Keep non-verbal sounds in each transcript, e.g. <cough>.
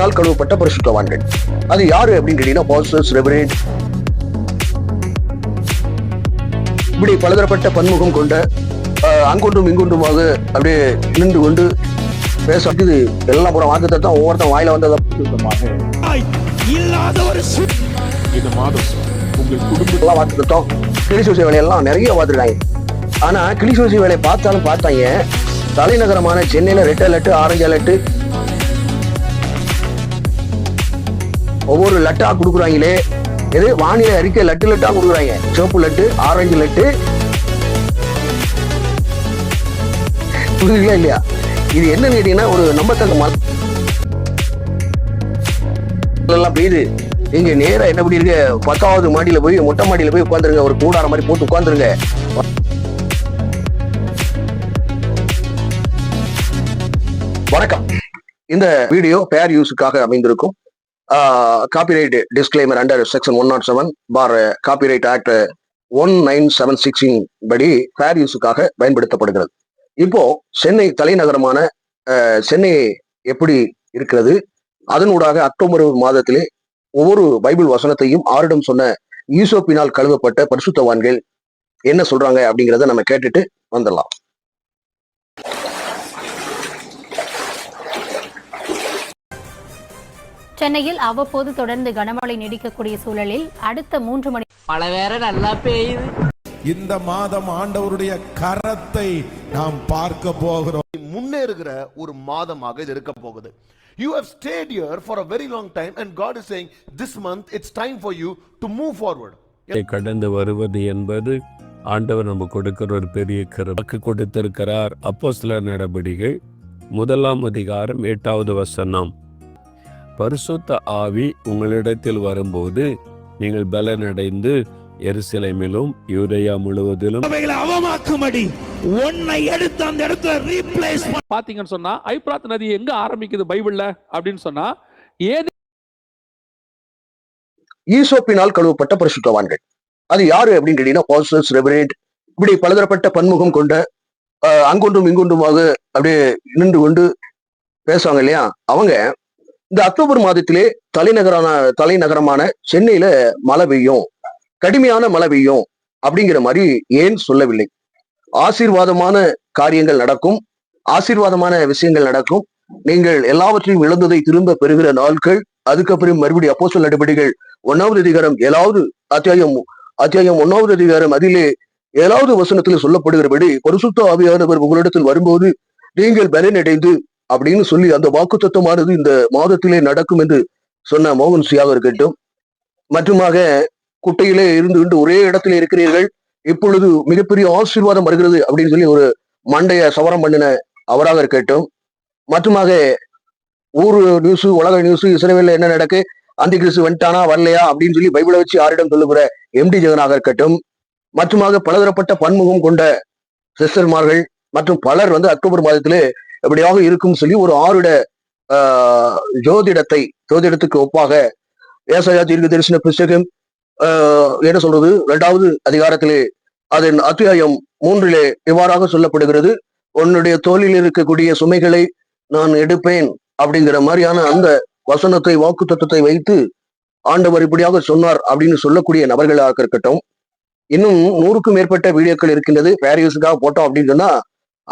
நாள் கழுவப்பட்ட பரிசுத்தவான்கள். அது யாரு அப்படின்னு கேட்டீங்கன்னா பாஸ்டர்ஸ் ரெவரேட் இப்படி பலதரப்பட்ட பன்முகம் கொண்ட அங்கொன்றும் இங்கொன்றுமாக அப்படியே நின்று கொண்டு பேச இது எல்லாம் பூரா வாக்கு தத்தம் ஒவ்வொருத்தன் வாயில வந்ததை இல்லாத ஒரு இந்த மாதம் உங்கள் குடும்ப எல்லாம் வாக்கு தத்தம் கிளி சூசி வேலையெல்லாம் நிறைய பார்த்துருக்காங்க. ஆனா கிளி சூசி வேலையை பார்த்தாலும் பார்த்தாங்க. தலைநகரமான சென்னையில ரெட் அலர்ட் ஆரஞ்சு அலர்ட் ஒவ்வொரு லட்டா கொடுக்குறாங்களே. எது? வானிலை அறிக்கை லட்டு லட்டா கொடுக்குறாங்க. சிவப்பு லட்டு ஆரஞ்சு லட்டு. புரியுதுங்களா இல்லையா? இது என்னன்னு கேட்டீங்கன்னா ஒரு நம்பத்தக்க மலை பெய்யுது. நீங்க நேரா என்ன பண்ணி இருக்க பத்தாவது மாடியில போய் மொட்டை மாடியில போய் உட்காந்துருங்க ஒரு கூடார மாதிரி போட்டு உட்காந்துருங்க வணக்கம். இந்த வீடியோ பேர் யூஸுக்காக அமைந்திருக்கும். Copyright disclaimer under section one nought seven for copyright act one nine seven சிக்ஸின் படி ஃபேர் யூஸுக்காக பயன்படுத்தப்படுகிறது. இப்போ சென்னை தலைநகரமான சென்னை எப்படி இருக்கிறது? அதனூடாக அக்டோபர் மாதத்திலே ஒவ்வொரு பைபிள் வசனத்தையும் ஆரிடம் சொன்ன ஈசோப்பினால் கழுவப்பட்ட பரிசுத்தவான்கள் என்ன சொல்றாங்க அப்படிங்கிறத நம்ம கேட்டுட்டு வந்துடலாம். சென்னையில் அவ்வப்போது தொடர்ந்து கனமழை நீடிக்கக்கூடிய சூழலில் அடுத்த மூன்று மணி மழை வேற நல்லா பெய்யுது. இந்த மாதம் ஆண்டவருடைய கரத்தை நாம் பார்க்க போகிறோம். முன்னேறுகிற ஒரு மாதமாக இது இருக்க போகுது. You have stayed here for a very long time and God is saying this month it's time for you to move forward கடந்து வருவது என்பது ஆண்டவர் நம்ம கொடுக்கிற ஒரு பெரிய கருவாக்கு கொடுத்திருக்கிறார் அப்போ சில நடவடிக்கை முதலாம் அதிகாரம் எட்டாவது வசனம். பரிசுத்த ஆவி உங்களிடத்தில் வரும்போது நீங்கள் பலனடைந்து எருசலேமிலும் யூதேயா முழுவதிலும் அவைகளை அவமாக்கும்படி உன்னை எடுத்து அந்த இடத்துல ரீப்ளேஸ் பாத்தீங்கன்னு சொன்னா ஐப்ராத் நதி எங்க ஆரம்பிக்குது பைபிள்ல? அப்படின்னு சொன்னா ஏதே ஈசோப்பினால் கழுவப்பட்ட பரிசுத்தவான்கள். அது யாரு அப்படின்னு கேட்டீங்கன்னா பாஸ்டர்ஸ் ரெவரேட் இப்படி பலதரப்பட்ட பன்முகம் கொண்ட அங்கொன்றும் இங்கொன்றுமாக அப்படியே நின்று கொண்டு பேசுவாங்க இல்லையா? அவங்க இந்த அக்டோபர் மாதத்திலே தலைநகரான தலைநகரமான சென்னையில மழை பெய்யும். கடுமையான மழை பெய்யும் அப்படிங்கிற மாதிரி ஏன் சொல்லவில்லை? ஆசீர்வாதமான காரியங்கள் நடக்கும். ஆசீர்வாதமான விஷயங்கள் நடக்கும். நீங்கள் எல்லாவற்றையும் இழந்ததை திரும்ப பெறுகிற நாட்கள் அதுக்கப்புறம் மறுபடியும் அப்போஸ்தலர் நடவடிக்கைகள் ஒன்னாவது அதிகாரம் ஏழாவது அத்தியாயம் அத்தியாயம் ஒன்னாவது அதிகாரம் அதிலே ஏழாவது வசனத்தில் சொல்லப்படுகிறபடி பரிசுத்த ஆவியானவர் உங்களிடத்தில் வரும்போது நீங்கள் பலனடைந்து அப்படின்னு சொல்லி அந்த வாக்குத்தத்தமானது இந்த மாதத்திலே நடக்கும் என்று சொன்ன மோகன் சியாக இருக்கட்டும் மற்றுமாக குட்டையிலே இருந்து கொண்டு ஒரே இடத்துல இருக்கிறீர்கள். இப்பொழுது மிகப்பெரிய ஆசீர்வாதம் வருகிறது அப்படின்னு சொல்லி ஒரு மண்டைய சவரம் பண்ணின அவராக இருக்கட்டும் மற்றுமாக ஊர் நியூஸ் உலக நியூஸ் இஸ்ரேவேல என்ன நடக்கு? அந்த கிறிஸ்து வந்துட்டானா வரலையா? அப்படின்னு சொல்லி பைபிளை வச்சு யாரிடம் சொல்லுகிற எம்டி ஜெகனாக இருக்கட்டும் மற்றுமாக பலதரப்பட்ட பன்முகம் கொண்ட சிஸ்டர்மார்கள் மற்றும் பலர் வந்து அக்டோபர் மாதத்திலே எப்படியாக இருக்கும் சொல்லி ஒரு ஆறுட ஜோதிடத்தை ஜோதிடத்துக்கு ஒப்பாக ஏசாயா தீர்க்க தரிசன புஸ்தகம் என்ன சொல்றது இரண்டாவது அதிகாரத்திலே அதன் அத்தியாயம் மூன்றிலே இவ்வாறாக சொல்லப்படுகிறது உன்னுடைய தோளில் இருக்கக்கூடிய சுமைகளை நான் எடுப்பேன் அப்படிங்கிற மாதிரியான அந்த வசனத்தை வாக்கு தத்துவத்தை வைத்து ஆண்டவர் இப்படியாக சொன்னார் அப்படின்னு சொல்லக்கூடிய நபர்களாக இருக்கட்டும். இன்னும் நூறுக்கும் மேற்பட்ட வீடியோக்கள் இருக்கின்றது. பேரியஸுக்காக போட்டோம் அப்படின்னு சொன்னா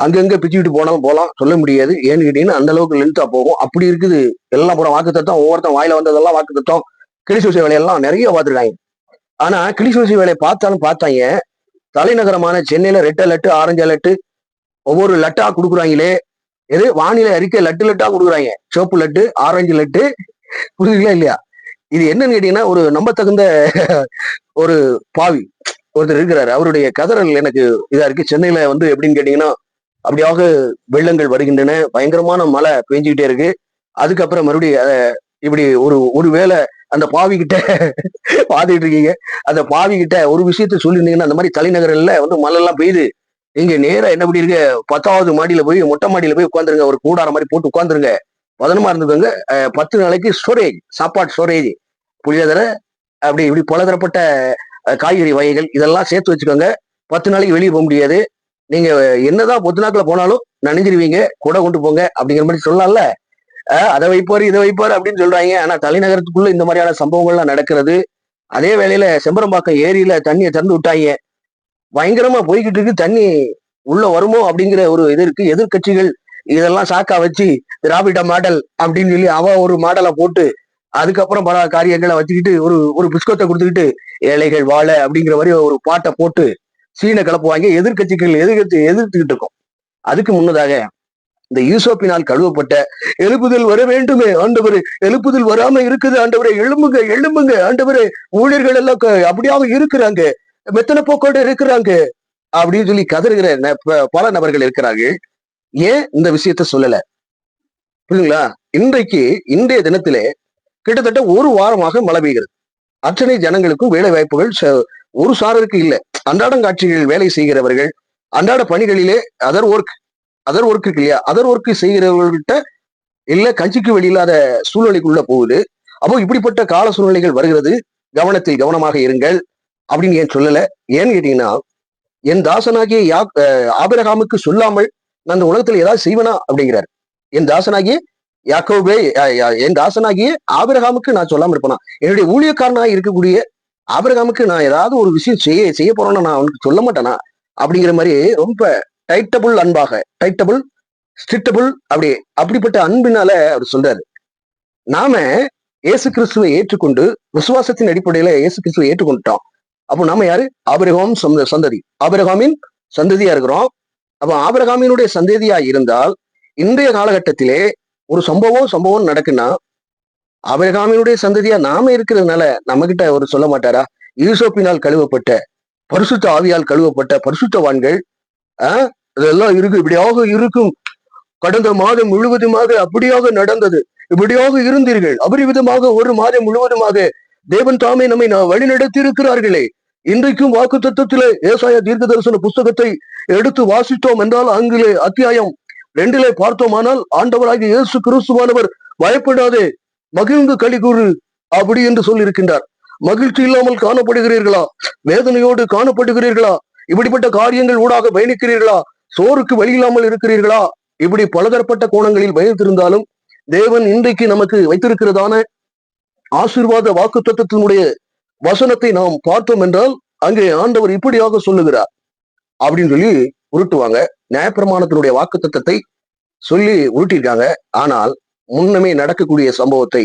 அங்கங்க பிச்சுக்கிட்டு போனாலும் போகலாம். சொல்ல முடியாது. ஏன்னு கேட்டீங்கன்னா அந்த அளவுக்கு லென்த்தா போகும். அப்படி இருக்குது. எல்லாம் பூரா வாக்கு தத்தம் ஒவ்வொருத்தன் வாயில வந்ததெல்லாம் வாக்கு தத்தம் கிளிசூசி வேலையெல்லாம் நிறைய பார்த்துருக்காங்க. ஆனா கிளிசூசி வேலையை பார்த்தாலும் பார்த்தாங்க. தலைநகரமான சென்னையில ரெட்ட லட்டு ஆரஞ்சு லட்டு ஒவ்வொரு லட்டா கொடுக்குறாங்களே. எது? வானிலை அறிக்கை லட்டு லட்டா கொடுக்குறாங்க. சிவப்பு லட்டு ஆரஞ்சு லட்டு. புரியுதுங்களா இல்லையா? இது என்னன்னு கேட்டீங்கன்னா ஒரு நம்பத்தகுந்த ஒரு பாவி ஒருத்தர் இருக்கிறாரு. அவருடைய கதறல் எனக்கு இதா இருக்கு. சென்னையில வந்து எப்படின்னு கேட்டீங்கன்னா அப்படியாக வெள்ளங்கள் வருகின்றன. பயங்கரமான மழை பெஞ்சுக்கிட்டே இருக்கு. அதுக்கப்புறம் மறுபடியும் அதை இப்படி ஒரு ஒரு வேளை அந்த பாவி கிட்ட <laughs> பாத்துக்கிட்டு இருக்கீங்க. அந்த பாவி கிட்ட ஒரு விஷயத்த சொல்லியிருந்தீங்கன்னா அந்த மாதிரி தலைநகரில் வந்து மழை எல்லாம் பெய்யுது. நீங்க நேரம் என்ன பண்ணி இருக்க பத்தாவது மாடியில போய் மொட்டை மாடியில போய் உட்காந்துருங்க. ஒரு கூடார மாதிரி போட்டு உட்காந்துருங்க. பதனமா இருந்துக்கோங்க பத்து நாளைக்கு ஸ்டோரேஜ் சாப்பாடு ஸ்டோரேஜ். புளியோதரை அப்படி இப்படி பலதரப்பட்ட காய்கறி வகைகள் இதெல்லாம் சேர்த்து வச்சுக்கோங்க. பத்து நாளைக்கு வெளியே போக முடியாது. நீங்க என்னதான் பொத்து போனாலும் நனைஞ்சிருவீங்க கூட கொண்டு போங்க அப்படிங்கிற மாதிரி சொல்லலாம்ல அதை வைப்பாரு இதை வைப்பாரு அப்படின்னு சொல்றாங்க. ஆனா தலைநகரத்துக்குள்ள இந்த மாதிரியான சம்பவங்கள்லாம் நடக்கிறது. அதே வேளையில செம்பரம்பாக்கம் ஏரியில தண்ணியை திறந்து விட்டாங்க. பயங்கரமா போய்கிட்டு இருக்கு. தண்ணி உள்ள வருமோ அப்படிங்கிற ஒரு இது இருக்கு. எதிர்க்கட்சிகள் இதெல்லாம் சாக்கா வச்சு திராவிட மாடல் அப்படின்னு சொல்லி அவ ஒரு மாடலை போட்டு அதுக்கப்புறம் பல காரியங்களை வச்சுக்கிட்டு ஒரு ஒரு புஷ்கத்தை கொடுத்துக்கிட்டு ஏழைகள் வாழ அப்படிங்கிற மாதிரி ஒரு பாட்டை போட்டு சீனை கலப்புவாங்க எதிர்க்கட்சிகள் எதிர்கட்சி எதிர்த்துக்கிட்டு இருக்கும். அதுக்கு முன்னதாக இந்த யூசோப்பினால் கழுவப்பட்ட எழுப்புதல் வர வேண்டுமே ஆண்டவரே எழுப்புதல் வராம இருக்குது ஆண்டவரே எழும்புங்க எழும்புங்க ஆண்டவரே ஊழியர்கள் எல்லாம் க- இருக்கிறாங்க மெத்தன போக்கோட இருக்கிறாங்க அப்படின்னு சொல்லி கதறுகிற ந- பல நபர்கள் இருக்கிறார்கள். ஏன் இந்த விஷயத்த சொல்லல? புரியுங்களா இன்றைக்கு இன்றைய தினத்திலே கிட்டத்தட்ட ஒரு வாரமாக மழை பெய்கிறது. அத்தனை ஜனங்களுக்கும் வேலை வாய்ப்புகள் ஒரு சாரருக்கு இல்லை. அன்றாடம் காட்சிகளில் வேலை செய்கிறவர்கள் அன்றாட பணிகளிலே அதர் ஒர்க் அதர் ஒர்க் இருக்கு இல்லையா? அதர் ஒர்க் செய்கிறவர்கள்ட்ட இல்ல கஞ்சிக்கு வெளியில்லாத சூழ்நிலைக்குள்ள போகுது. அப்போ இப்படிப்பட்ட கால சூழ்நிலைகள் வருகிறது. கவனத்தில் கவனமாக இருங்கள் அப்படின்னு ஏன் சொல்லல? ஏன்னு கேட்டீங்கன்னா என் தாசனாகிய யா ஆபிரகாமுக்கு சொல்லாமல் நான் இந்த உலகத்துல ஏதாவது செய்வனா அப்படிங்கிறார். என் தாசனாகிய யாக்கோபே என் தாசனாகிய ஆபிரகாமுக்கு நான் சொல்லாமல் இருப்பேனா? என்னுடைய ஊழியக்காரனாக இருக்கக்கூடிய ஆபிரகாமுக்கு நான் ஏதாவது ஒரு விஷயம் செய்ய செய்ய போறேன்னா நான் அவனுக்கு சொல்ல மாட்டேனா? அப்படிங்கிற மாதிரி ரொம்ப டைட்டபுள் அன்பாக டைட்டபுள் ஸ்ட்ரிக்டபுள் அப்படி அப்படிப்பட்ட அன்பினால அவர் சொல்றாரு. நாம இயேசு கிறிஸ்துவை ஏற்றுக்கொண்டு விசுவாசத்தின் அடிப்படையில இயேசு கிறிஸ்துவை ஏற்றுக்கொண்டுட்டோம். அப்போ நாம யாரு? ஆபிரகாம் சொந்த சந்ததி. ஆபிரகாமின் சந்ததியா இருக்கிறோம். அப்போ ஆபிரகாமினுடைய சந்ததியா இருந்தால் இன்றைய காலகட்டத்திலே ஒரு சம்பவம் சம்பவம் நடக்குன்னா ஆபிரகாமினுடைய சந்ததியா நாம இருக்கிறதுனால நம்ம கிட்ட அவர் சொல்ல மாட்டாரா? ஈசோப்பினால் கழுவப்பட்ட பரிசுத்த ஆவியால் கழுவப்பட்ட பரிசுத்தவான்கள் ஆஹ் இதெல்லாம் இருக்கு இப்படியாக இருக்கும். கடந்த மாதம் முழுவதுமாக அப்படியாக நடந்தது. இப்படியாக இருந்தீர்கள். அபரிவிதமாக ஒரு மாதம் முழுவதுமாக தேவன் தாமே நம்மை வழி நடத்தி இருக்கிறார்களே இன்றைக்கும் வாக்கு தத்துவத்தில ஏசாய தீர்க்க தரிசன புஸ்தகத்தை எடுத்து வாசித்தோம் என்றால் அங்கிலே அத்தியாயம் ரெண்டிலே பார்த்தோமானால் ஆண்டவராகிய இயேசு கிறிஸ்துவானவர் பயப்படாதே. மகிழ்ந்து களி அப்படி என்று சொல்லியிருக்கின்றார். மகிழ்ச்சி இல்லாமல் காணப்படுகிறீர்களா? வேதனையோடு காணப்படுகிறீர்களா? இப்படிப்பட்ட காரியங்கள் ஊடாக பயணிக்கிறீர்களா? சோறுக்கு வழி இல்லாமல் இருக்கிறீர்களா? இப்படி பலதரப்பட்ட கோணங்களில் பயணித்திருந்தாலும் தேவன் இன்றைக்கு நமக்கு வைத்திருக்கிறதான ஆசீர்வாத வாக்கு தத்துவத்தினுடைய வசனத்தை நாம் பார்த்தோம் என்றால் அங்கே ஆண்டவர் இப்படியாக சொல்லுகிறார். அப்படின்னு சொல்லி உருட்டுவாங்க. நியாயப்பிரமாணத்தினுடைய வாக்கு தத்தத்தை சொல்லி உருட்டிருக்காங்க ஆனால் முன்னமே நடக்கக்கூடிய சம்பவத்தை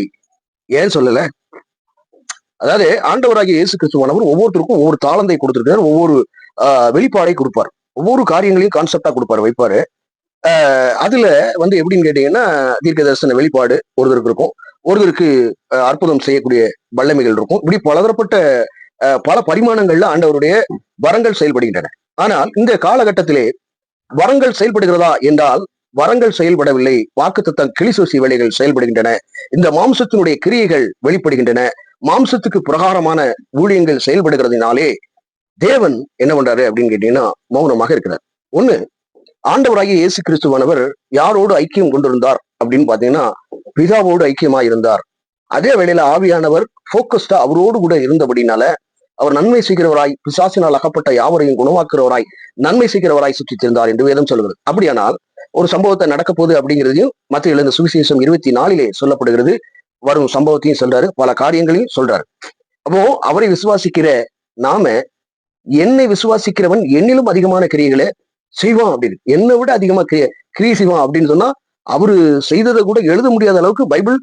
ஏன் சொல்லல? அதாவது ஆண்டவராகிய இயேசு கிறிஸ்துவானவர் ஒவ்வொருத்தருக்கும் ஒவ்வொரு தாளந்தை கொடுத்துருக்காரு ஒவ்வொரு ஆஹ், வெளிப்பாடை கொடுப்பார். ஒவ்வொரு காரியங்களையும் கான்செப்டா கொடுப்பாரு வைப்பாரு. ஆஹ், அதுல வந்து எப்படின்னு கேட்டீங்கன்னா தீர்க்க தரிசன வெளிப்பாடு ஒருத்தருக்கு இருக்கும். ஒருத்தருக்கு ஆஹ், அற்புதம் செய்யக்கூடிய வல்லமைகள் இருக்கும். இப்படி பலதரப்பட்ட ஆஹ், பல பரிமாணங்கள்ல ஆண்டவருடைய வரங்கள் செயல்படுகின்றன. ஆனால் இந்த காலகட்டத்திலே வரங்கள் செயல்படுகிறதா என்றால் வரங்கள் செயல்படவில்லை வாக்குத்தத்தம் கிளிசூசி வேலைகள் செயல்படுகின்றன இந்த மாம்சத்தினுடைய கிரியைகள் வெளிப்படுகின்றன மாம்சத்துக்கு பிரகாரமான ஊழியங்கள் செயல்படுகிறதுனாலே தேவன் என்ன பண்றாரு அப்படின்னு கேட்டீங்கன்னா மௌனமாக இருக்கிறார். ஒண்ணு ஆண்டவராகிய இயேசு கிறிஸ்துவானவர் யாரோடு ஐக்கியம் கொண்டிருந்தார் அப்படின்னு பாத்தீங்கன்னா பிதாவோடு ஐக்கியமா இருந்தார். அதே வேளையில ஆவியானவர் போக்கஸ்டா அவரோடு கூட இருந்தபடினால அவர் நன்மை செய்கிறவராய் பிசாசினால் அகப்பட்ட யாவரையும் குணமாக்குறவராய் நன்மை செய்கிறவராய் சுற்றித்திருந்தார் என்று வேதம் சொல்கிறது அப்படியானால் ஒரு சம்பவத்தை நடக்க போகுது அப்படிங்கிறதையும் மத்திய எழுந்த சுவிசேஷம் இருபத்தி நாலிலே சொல்லப்படுகிறது. வரும் சம்பவத்தையும் சொல்றாரு பல காரியங்களையும் சொல்றாரு. அப்போ அவரை விசுவாசிக்கிற நாம என்னை விசுவாசிக்கிறவன் என்னிலும் அதிகமான கிரியைகளை செய்வான் அப்படின்னு. என்னை விட அதிகமா கிரிய கிரியை செய்வான் அப்படின்னு சொன்னா அவரு செய்ததை கூட எழுத முடியாத அளவுக்கு பைபிள்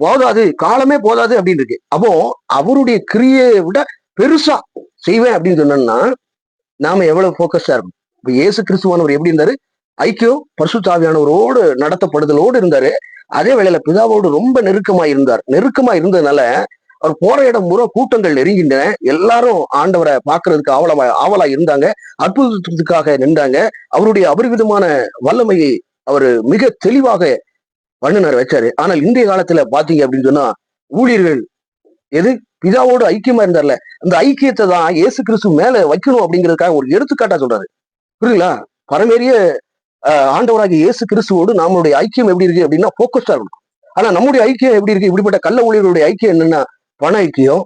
போதாது காலமே போதாது அப்படின்னு இருக்கு. அப்போ அவருடைய கிரியை விட பெருசா செய்வேன் அப்படின்னு சொன்னோம்னா நாம எவ்வளவு போக்கஸ்டா இருக்கும் இப்ப இயேசு கிறிஸ்துவானவர் எப்படி இருந்தாரு? ஐக்கியம் பரிசுத்தாவியானவரோடு நடத்தப்படுதலோடு இருந்தாரு. அதே வேளையில பிதாவோடு ரொம்ப நெருக்கமா இருந்தார். நெருக்கமா இருந்ததுனால அவர் போற இடம் முறை கூட்டங்கள் நெருங்கின்றன எல்லாரும் ஆண்டவரை பாக்குறதுக்கு ஆவலமா ஆவலா இருந்தாங்க. அற்புதத்துக்காக நின்றாங்க. அவருடைய அபரிவிதமான வல்லமையை அவர் மிக தெளிவாக வண்ணுனர் வச்சாரு. ஆனால் இன்றைய காலத்துல பாத்தீங்க அப்படின்னு சொன்னா ஊழியர்கள் எது? பிதாவோடு ஐக்கியமா இருந்தார்ல. அந்த ஐக்கியத்தை தான் இயேசு கிறிஸ்து மேல வைக்கணும் அப்படிங்கிறதுக்காக ஒரு எடுத்துக்காட்டா சொல்றாரு. புரியுங்களா பரமேறிய ஆண்டவராகிய இயேசு கிறிஸ்துவோடு நம்மளுடைய ஐக்கியம் எப்படி இருக்கு அப்படின்னா போக்கஸ்டா இருக்கும் ஆனா நம்முடைய ஐக்கியம் எப்படி இருக்கு? இப்படிப்பட்ட கள்ள ஊழியர்களுடைய ஐக்கியம் என்னன்னா பண ஐக்கியம்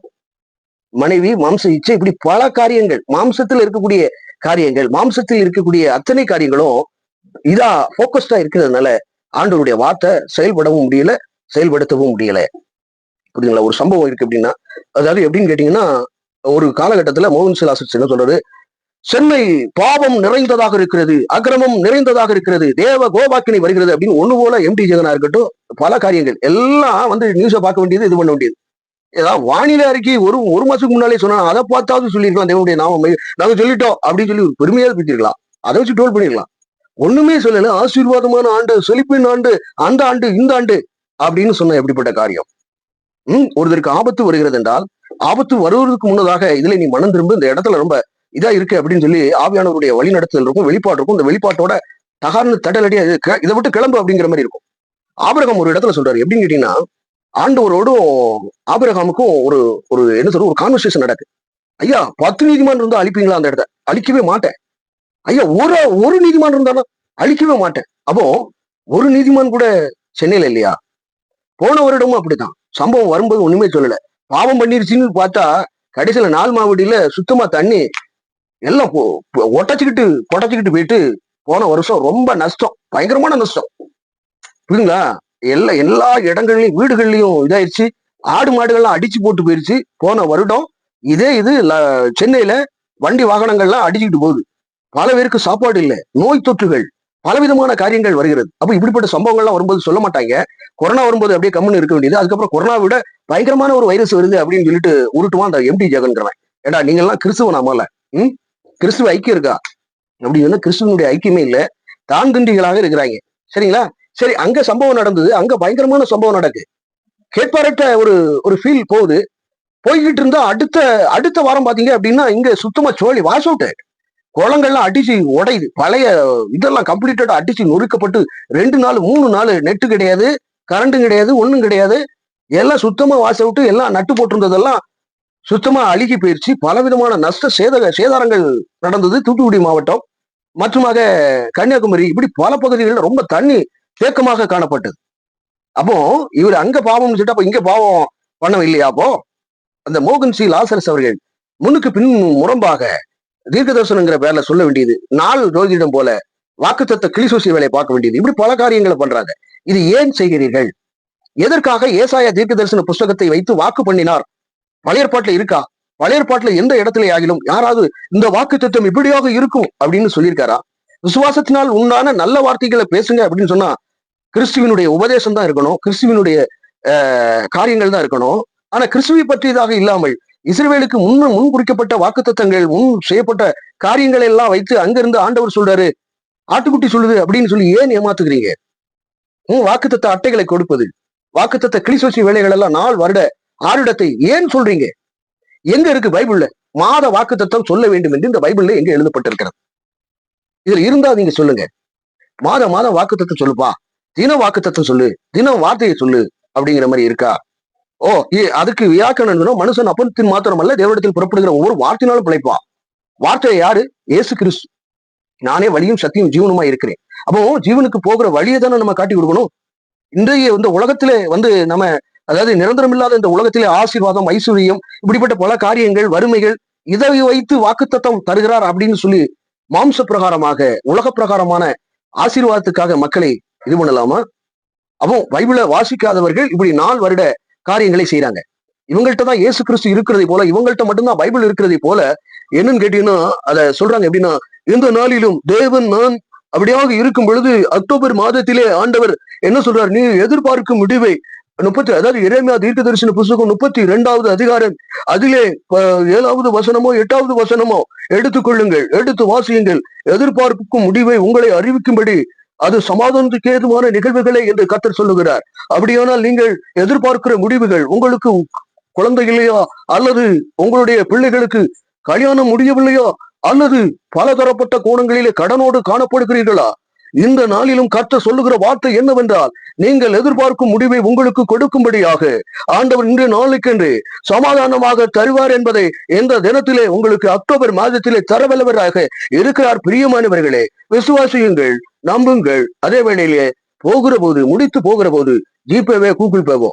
மனைவி மாம்ச இச்சை இப்படி பல காரியங்கள் மாம்சத்தில் இருக்கக்கூடிய காரியங்கள் மாம்சத்தில் இருக்கக்கூடிய அத்தனை காரியங்களும் இதா போக்கஸ்டா இருக்கிறதுனால ஆண்டவருடைய வார்த்தை செயல்படவும் முடியல செயல்படுத்தவும் முடியல. புரியுதுங்களா? ஒரு சம்பவம் இருக்கு அப்படின்னா அதாவது எப்படின்னு கேட்டீங்கன்னா ஒரு காலகட்டத்துல மோகன் சிலாசஸ் என்ன சொல்றாரு? சென்னை பாவம் நிறைந்ததாக இருக்கிறது அக்கிரமம் நிறைந்ததாக இருக்கிறது தேவ கோபாக்கினை வருகிறது அப்படின்னு ஒண்ணு போல எம்டி ஜெகனா இருக்கட்டும் பல காரியங்கள். எல்லாம் வந்து நியூஸை பார்க்க வேண்டியது இது பண்ண வேண்டியது. ஏதாவது வானிலை அறிக்கை ஒரு ஒரு மாசத்துக்கு முன்னாலே சொன்னா அதை பார்த்தாவது சொல்லியிருக்கலாம். தேவனுடைய நாம நாங்க சொல்லிட்டோம் அப்படின்னு சொல்லி ஒரு பெருமையாக பேசிருக்கலாம் அதை வச்சு டோல் பண்ணிருக்கலாம். ஒண்ணுமே சொல்லல ஆசீர்வாதமான ஆண்டு செழிப்பின் ஆண்டு அந்த ஆண்டு இந்த ஆண்டு அப்படின்னு சொன்ன எப்படிப்பட்ட காரியம்? உம் ஒருத்தருக்கு ஆபத்து வருகிறது என்றால் ஆபத்து வருவதற்கு முன்னதாக இதுல நீ மனம் திரும்ப இந்த இடத்துல ரொம்ப இதா இருக்கு அப்படின்னு சொல்லி ஆவியானவருடைய வழிநடத்துதல் இருக்கும் வெளிப்பாடு இருக்கும். இந்த வெளிப்பாட்டோட தகார்னு தடலடியா இதை விட்டு கிளம்பு அப்படிங்கிற மாதிரி இருக்கும். ஆபிரகாம் ஒரு இடத்துல சொல்றாரு. எப்படின்னு கேட்டீங்கன்னா ஆண்டவரோடும் ஆபிரகாமுக்கும் ஒரு ஒரு என்ன சொல்ற ஒரு கான்வர்சேஷன் நடக்கு. ஐயா பத்து நீதிமான் இருந்தா அழிப்பீங்களா அந்த இடத்த? அழிக்கவே மாட்டேன். ஐயா ஒரு ஒரு நீதிமான் இருந்தாலும் அழிக்கவே மாட்டேன். அப்போ ஒரு நீதிமான் கூட சென்னையில இல்லையா? போன வருடமும் அப்படித்தான். சம்பவம் வரும்போது ஒண்ணுமே சொல்லல. பாவம் பண்ணிருச்சுன்னு பார்த்தா கடைசியில நாள் மாவடியில சுத்தமா தண்ணி எல்லாம் ஒட்டச்சுக்கிட்டு கொட்டச்சுக்கிட்டு போயிட்டு போன வருஷம் ரொம்ப நஷ்டம். பயங்கரமான நஷ்டம். புரியுங்களா எல்லா எல்லா இடங்கள்லயும் வீடுகள்லயும் இதாயிருச்சு. ஆடு மாடுகள்லாம் அடிச்சு போட்டு போயிருச்சு. போன வருடம் இதே இது சென்னையில வண்டி வாகனங்கள்லாம் அடிச்சுக்கிட்டு போகுது. பல பேருக்கு சாப்பாடு இல்லை. நோய் தொற்றுகள். பலவிதமான காரியங்கள் வருகிறது. அப்ப இப்படிப்பட்ட சம்பவங்கள்லாம் வரும்போது சொல்ல மாட்டாங்க. கொரோனா வரும்போது அப்படியே கம்முன்னு இருக்க வேண்டியது. அதுக்கப்புறம் கொரோனா விட பயங்கரமான ஒரு வைரஸ் வருது அப்படின்னு சொல்லிட்டு உருட்டுவான் அந்த எம்டி ஜெகன்கிறவன் ஏடா நீங்க எல்லாம் கிறிஸ்துவனாமல ம்? கிறிஸ்துவ ஐக்கியம் இருக்கா? அப்படி சொன்னா கிறிஸ்துவனுடைய ஐக்கியமே இல்ல. தான் திண்டிகளாக இருக்கிறாங்க. சரிங்களா? சரி அங்க சம்பவம் நடந்தது. அங்க பயங்கரமான சம்பவம் நடக்கு. கேட்பாரட்ட ஒரு ஒரு ஃபீல் போகுது. போய்கிட்டு இருந்தா அடுத்த அடுத்த வாரம் பாத்தீங்க அப்படின்னா இங்க சுத்தமா சோழி வாஷ் அவுட் குளங்கள்லாம் அடிச்சு உடையுது. பழைய இதெல்லாம் கம்ப்ளீட்டடா அடிச்சு நொறுக்கப்பட்டு ரெண்டு நாள் மூணு நாள் நெட்டு கிடையாது கரண்ட்டும் கிடையாது ஒன்றும் கிடையாது. எல்லாம் சுத்தமா வாஷ் அவுட்டு எல்லாம் நட்டு போட்டிருந்ததெல்லாம் சுத்தமா அழுகி போயிடுச்சு பலவிதமான நஷ்ட சேத சேதாரங்கள் நடந்தது. தூத்துக்குடி மாவட்டம் மற்றுமாக கன்னியாகுமரி. இப்படி பல பகுதிகளில் ரொம்ப தண்ணி தேக்கமாக காணப்பட்டது. அப்போ இவர் அங்க பாவம்னு சொல்லிட்டு அப்போ இங்க பாவம் பண்ண இல்லையா அப்போ? அந்த மோகன் சி. லாசரஸ் அவர்கள் முன்னுக்கு பின் முரம்பாக தீர்க்கதர்சனங்கிற பேர்ல சொல்ல வேண்டியது. நாள் ஜோதிடம் போல வாக்குத்தத்த கிளிசூசி வேலையை பார்க்க வேண்டியது. இப்படி பல காரியங்களை பண்றாங்க. இது ஏன் செய்கிறீர்கள்? எதற்காக ஏசாய தீர்க்கதரிசன புஸ்தகத்தை வைத்து வாக்கு பண்ணினார்? பழையற்பாட்டுல இருக்கா? பழையற்பாட்டுல எந்த இடத்துல ஆகிலும் யாராவது இந்த வாக்கு திட்டம் இப்படியாக இருக்கும் அப்படின்னு சொல்லியிருக்காரா? விசுவாசத்தினால் உண்டான நல்ல வார்த்தைகளை பேசுங்க அப்படின்னு சொன்னா கிறிஸ்துவினுடைய உபதேசம் தான் இருக்கணும் கிறிஸ்துவினுடைய காரியங்கள் தான் இருக்கணும். ஆனா கிறிஸ்துவை பற்றியதாக இல்லாமல் இஸ்ரேலுக்கு முன் முன் குறிக்கப்பட்ட வாக்குத்தத்தங்கள் முன் செய்யப்பட்ட காரியங்களை எல்லாம் வைத்து அங்கிருந்து ஆண்டவர் சொல்றாரு ஆட்டுக்குட்டி சொல்லுது அப்படின்னு சொல்லி ஏன் ஏமாத்துக்கிறீங்க உம் வாக்குத்தத்த அட்டைகளை கொடுப்பது வாக்குத்தத்த கிளிசோசி வேலைகள் எல்லாம் நாள் வருட ஆரிடத்தை ஏன் சொல்றீங்க? எங்க இருக்கு பைபிள்ல? மாத வாக்குத்தத்தம் சொல்ல வேண்டும் என்று இந்த பைபிள்ல எங்க எழுதப்பட்டிருக்கிறது. இதுல இருந்தா நீங்க சொல்லுங்க. மாத மாதம் வாக்குத்தத்தம் சொல்லுப்பா தின வாக்குத்தத்தம் சொல்லு தினம் வார்த்தையை சொல்லு அப்படிங்கிற மாதிரி இருக்கா? ஓ ஏ அதுக்கு வியாக்கணும் மனுஷன் அப்பத்தின் அல்ல தேவையிடத்துல புறப்படுகிற ஒவ்வொரு வார்த்தையினாலும் பிழைப்பா வார்த்தை யாரு? இயேசு கிறிஸ்து. நானே வழியும் சத்தியும் ஜீவனுமா இருக்கிறேன். அப்போ ஜீவனுக்கு போகிற வழியை தானே நம்ம காட்டி கொடுக்கணும்? இன்றைய இந்த உலகத்திலே வந்து நம்ம அதாவது நிரந்தரம் இல்லாத இந்த உலகத்திலே ஆசீர்வாதம் ஐஸ்வர்யம் இப்படிப்பட்ட பல காரியங்கள் வறுமைகள் இதை வைத்து வாக்குத்தத்தம் தருகிறார் அப்படின்னு சொல்லி மாம்ச பிரகாரமாக உலக பிரகாரமான ஆசீர்வாதத்துக்காக மக்களை இது பண்ணலாமா? அப்போ பைபிளை வாசிக்காதவர்கள் இப்படி நாள் வருட காரியங்களை செய்யறாங்க இவங்கள்ட்ட தான் இயேசு கிறிஸ்து இருக்கிறதை போல இவங்கள்ட்ட மட்டும்தான் பைபிள் இருக்கிறதை போல என்னன்னு கேட்டீங்கன்னா அதை சொல்றாங்க எப்படின்னா இந்த நாளிலும் தேவன் நான் அப்படியாக இருக்கும் பொழுது அக்டோபர் மாதத்திலே ஆண்டவர் என்ன சொல்றார்? நீ எதிர்பார்க்கும் முடிவை முப்பத்தி அதாவது இறைமையா தீர்க்க தரிசன புஸ்தகம் முப்பத்தி இரண்டாவது அதிகாரம். அதிலே ஏழாவது வசனமோ எட்டாவது வசனமோ எடுத்துக்கொள்ளுங்கள் எடுத்து வாசியுங்கள். எதிர்பார்ப்புக்கும் முடிவை உங்களை அறிவிக்கும்படி அது சமாதானத்துக்கு ஏதுவான நிகழ்வுகளை என்று கத்தர் சொல்லுகிறார். அப்படியானால் நீங்கள் எதிர்பார்க்கிற முடிவுகள் உங்களுக்கு குழந்தை இல்லையா அல்லது உங்களுடைய பிள்ளைகளுக்கு கல்யாணம் முடியவில்லையா? அல்லது பலதரப்பட்ட கோணங்களிலே கடனோடு காணப்படுகிறீர்களா? இந்த நாளிலும் கத்த சொல்லுகிற வார்த்தை என்னவென்றால் நீங்கள் எதிர்பார்க்கும் முடிவை உங்களுக்கு கொடுக்கும்படியாக ஆண்டவர் இன்று நாளுக்கென்று சமாதானமாக தருவார் என்பதை எந்த தினத்திலே உங்களுக்கு அக்டோபர் மாதத்திலே தரவல்லவராக இருக்கிறார் பிரியமானவர்களே விசுவாசியுங்கள் நம்புங்கள். அதே வேளையிலே போகிற போது முடித்து போகிற போது ஜிபேவே கூகுள் பேவோ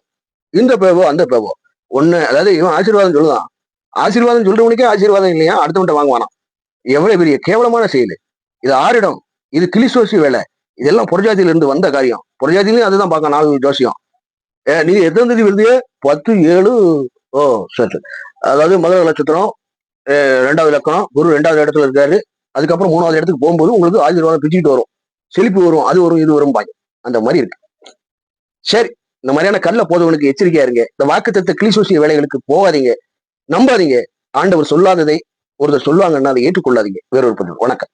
இந்த பேவோ அந்த பேவோ. ஒண்ணு அதாவது இவன் ஆசீர்வாதம் சொல்லுதான். ஆசீர்வாதம் சொல்றவனுக்கே ஆசீர்வாதம் இல்லையா? அடுத்தவன்ட்ட வாங்குவானா எவ்வளவு பெரிய கேவலமான செயல். இது ஆறிடம். இது கிளிசோசி வேலை. இதெல்லாம் புறஜாதியில இருந்து வந்த காரியம். புரஜாதிலையும் அதுதான் பார்க்க நாலு ஜோசியம். ஏ, நீங்க எத்தனை தேதி விருது பத்து ஏழு ஓ சரி. சரி அதாவது முதல் நட்சத்திரம் ரெண்டாவது இலக்கணம் குரு ரெண்டாவது இடத்துல இருக்காரு. அதுக்கப்புறம் மூணாவது இடத்துக்கு போகும்போது உங்களுக்கு ஆசீர்வாதம் பிச்சுக்கிட்டு வரும். செழிப்பு வரும் அது வரும் இது வரும் பாய். அந்த மாதிரி இருக்கு. சரி இந்த மாதிரியான கல்ல போதவனுக்கு எச்சரிக்கையா இருங்க. இந்த வாக்குத்தத்த கிளிசூசிய வேலைகளுக்கு போகாதீங்க. நம்பாதீங்க. ஆண்டவர் சொல்லாததை ஒருத்தர் சொல்லுவாங்கன்னா அதை ஏற்றுக்கொள்ளாதீங்க. வேறொரு பதில் வணக்கம்.